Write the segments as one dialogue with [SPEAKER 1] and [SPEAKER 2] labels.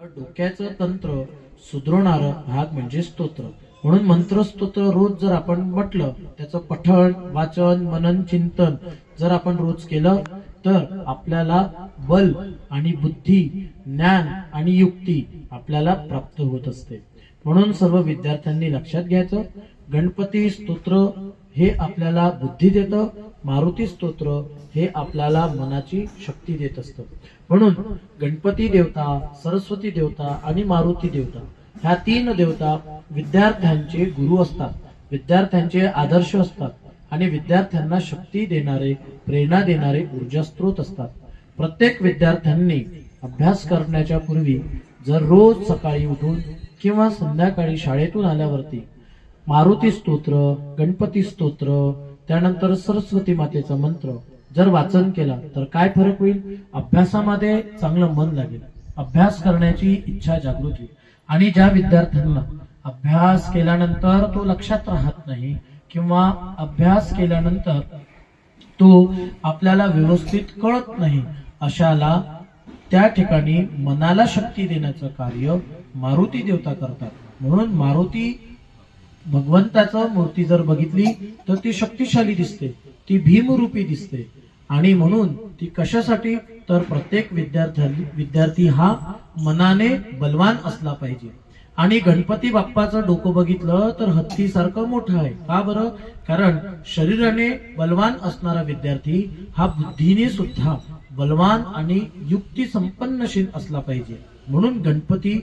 [SPEAKER 1] डोक्याचं तंत्र सुधरवणार भाग म्हणजे स्तोत्र. म्हणून मंत्र स्तोत्र रोज जर आपण म्हटलं त्याचं पठण वाचन मनन चिंतन जर आपण रोज केलं तर आपल्याला बल आणि बुद्धी ज्ञान आणि युक्ती आपल्याला प्राप्त होत असते. म्हणून सर्व विद्यार्थ्यांनी लक्षात घ्यायचं गणपती स्तोत्र हे आपल्याला बुद्धी देतं मारुती स्तोत्र हे आपल्याला मनाची शक्ती देत असतं. म्हणून गणपती देवता सरस्वती देवता आणि मारुती देवता ह्या तीन देवता विद्यार्थ्यांचे गुरु असतात. विद्यार्थ्यांचे आदर्श असतात आणि विद्यार्थ्यांना शक्ती देणारे प्रेरणा देणारे ऊर्जा स्रोत असतात. प्रत्येक विद्यार्थ्यांनी अभ्यास करण्याच्या पूर्वी जर रोज सकाळी उठून किंवा संध्याकाळी शाळेतून आल्यावरती मारुती स्तोत्र गणपती स्तोत्र त्यानंतर सरस्वती मातेचा मंत्र जर वाचन केला तर काय फरक होईल? अभ्यासामध्ये चांगलं मन लागेल. अभ्यास करण्याची इच्छा जागृत. होईल आणि ज्या विद्यार्थ्यांना अभ्यास केल्यानंतर तो लक्षात राहत नाही किंवा अभ्यास केल्यानंतर तो आपल्याला व्यवस्थित कळत नाही अशाला त्या ठिकाणी मनाला शक्ती देण्याचं कार्य मारुती देवता करतात. म्हणून मारुती भगवंताचं मूर्ती जर बघितली तर ती शक्तिशाली दिसते ती भीमरूपी दिसते. आणि म्हणून ती कशासाठी? तर प्रत्येक विद्यार्थ्या विद्यार्थी हा मनाने बलवान असला पाहिजे. आणि गणपती बाप्पाचं डोकं बघितलं तर हत्तीसारखं मोठं आहे. का बरं? कारण शरीराने बलवान असणारा विद्यार्थी हा बुद्धीने सुद्धा बलवान आणि युक्ती संपन्नशील असला पाहिजे. म्हणून गणपती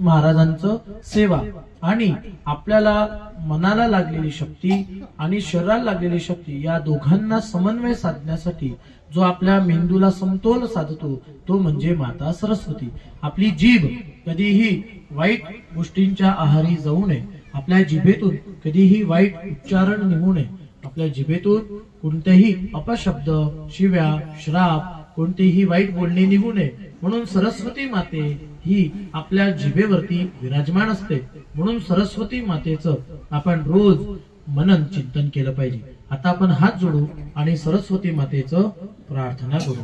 [SPEAKER 1] महाराजांचं सेवा आणि आपल्याला मनाला लागलेली शक्ती आणि शरीराला लागलेली शक्ती या दोघांना समन्वय साधण्यासाठी जो आपल्या मेंदूला समतोल साधतो तो म्हणजे माता सरस्वती. आपली जीभ कधीही वाईट गोष्टींच्या आहारी जाऊ नये. आपल्या जिभेतून कधीही वाईट उच्चारण निघू नये. आपल्या जिभेतून कोणतेही अपशब्द शिव्या श्राप कोणतेही वाईट बोलणे निघू नये. म्हणून सरस्वती माते ही आपल्या जिभेवरती विराजमान असते. म्हणून सरस्वती मातेचं आपण रोज मनन चिंतन केलं पाहिजे. आता आपण हात जोडू आणि सरस्वती मातेचं प्रार्थना करू.